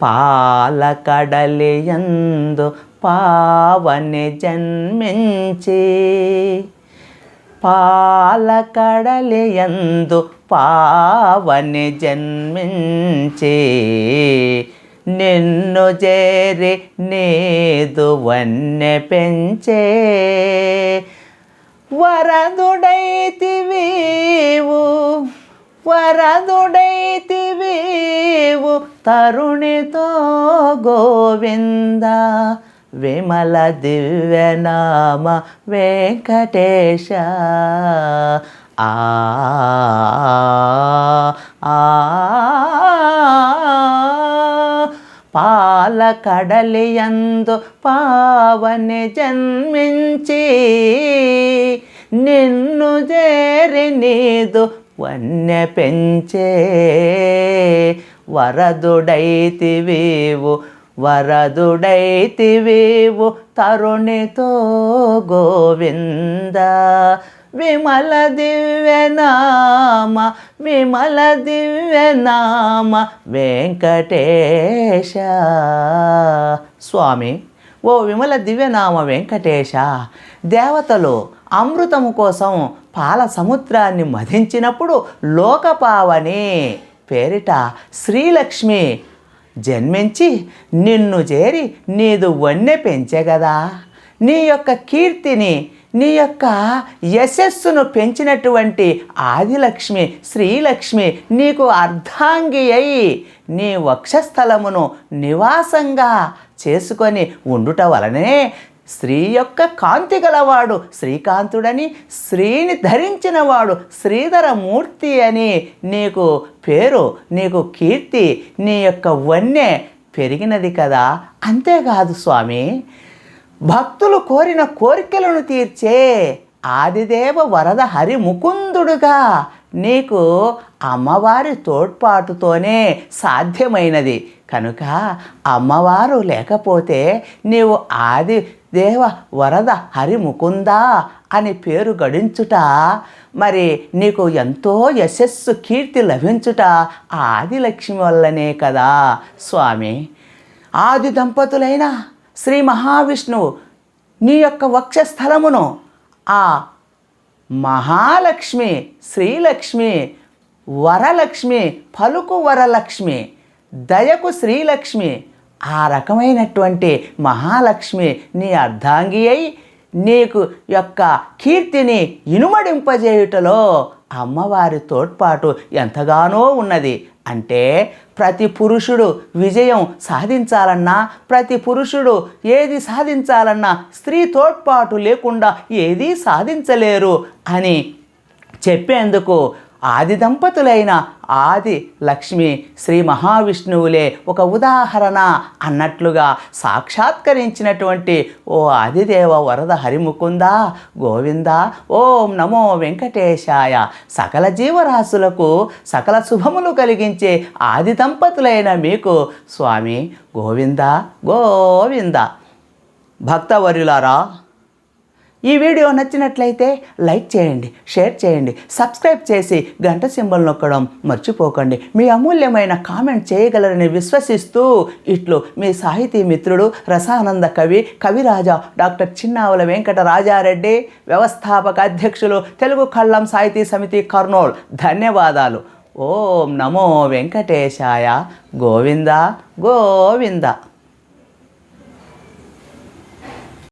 పాలకడలియందు పావని జన్మించి పాలకడలియందు పావని జన్మించి నిన్ను చేరి నీదు వన్నె పెంచే వరదుడైతివీవు వరదుడైతి నీవు తరుణితో గోవింద. విమల దివ్యనామ వెంకటేశ. ఆ పాల కడలియందు పావని జన్మించి నిన్ను చేరి నీదు వన్య పెంచే వరదుడైతివీవు వరదుడైతివీవు తరుణితో గోవింద. విమల దివ్యనామ విమల దివ్యనామ వెంకటేశ. స్వామి ఓ విమల దివ్యనామ వెంకటేశ దేవతలు అమృతము కోసం పాల సముద్రాన్ని మధించినప్పుడు లోకపావని పేరిట శ్రీలక్ష్మి జన్మించి నిన్ను చేరి నీదు వన్నె పెంచెగదా నీ యొక్క కీర్తిని నీ యొక్క యశస్సును పెంచినటువంటి ఆదిలక్ష్మి శ్రీలక్ష్మి నీకు అర్ధాంగి అయి నీ వక్షస్థలమును నివాసంగా చేసుకొని ఉండుట వలనే స్త్రీ యొక్క కాంతి గలవాడు శ్రీకాంతుడని స్త్రీని ధరించినవాడు శ్రీధర మూర్తి అని నీకు పేరు నీకు కీర్తి నీ యొక్క వన్నె పెరిగినది కదా. అంతేకాదు స్వామి భక్తులు కోరిన కోరికలను తీర్చే ఆదిదేవ వరద హరి ముకుందుడుగా నీకు అమ్మవారి తోడ్పాటుతోనే సాధ్యమైనది. కనుక అమ్మవారు లేకపోతే నీవు ఆది దేవ వరద హరి ముకుందా అని పేరు గడించుట మరి నీకు ఎంతో యశస్సు కీర్తి లభించుట ఆదిలక్ష్మి వల్లనే కదా స్వామి. ఆది దంపతులైన శ్రీ మహావిష్ణువు నీ యొక్క వక్షస్థలమును ఆ మహాలక్ష్మి శ్రీలక్ష్మి వరలక్ష్మి పలుకు వరలక్ష్మి దయకు శ్రీలక్ష్మి ఆ రకమైనటువంటి మహాలక్ష్మి నీ అర్ధాంగి అయి నీకు యొక్క కీర్తిని ఇనుమడింపజేయుటలో అమ్మవారి తోడ్పాటు ఎంతగానో ఉన్నది. అంటే ప్రతి పురుషుడు విజయం సాధించాలన్నా ప్రతి పురుషుడు ఏది సాధించాలన్నా స్త్రీ తోడ్పాటు లేకుండా ఏదీ సాధించలేరు అని చెప్పేందుకు ఆది దంపతులైన ఆది లక్ష్మి శ్రీ మహావిష్ణువులే ఒక ఉదాహరణ అన్నట్లుగా సాక్షాత్కరించినటువంటి ఓ ఆదిదేవ వరద హరిముకుందా గోవింద ఓం నమో వెంకటేశాయ. సకల జీవరాశులకు సకల శుభములు కలిగించే ఆది దంపతులైన మీకు స్వామి గోవింద గోవింద. భక్తవర్యులారా ఈ వీడియో నచ్చినట్లయితే లైక్ చేయండి షేర్ చేయండి సబ్స్క్రైబ్ చేసి గంట సింబల్ నొక్కడం మర్చిపోకండి. మీ అమూల్యమైన కామెంట్ చేయగలరని విశ్వసిస్తూ ఇట్లు మీ సాహితీ మిత్రుడు రసానంద కవి కవిరాజా డాక్టర్ చిన్నావుల వెంకట రాజారెడ్డి వ్యవస్థాపక అధ్యక్షులు తెలుగు కళ్ళం సాహితీ సమితి కర్నూల్. ధన్యవాదాలు. ఓం నమో వెంకటేశాయ. గోవింద గోవింద.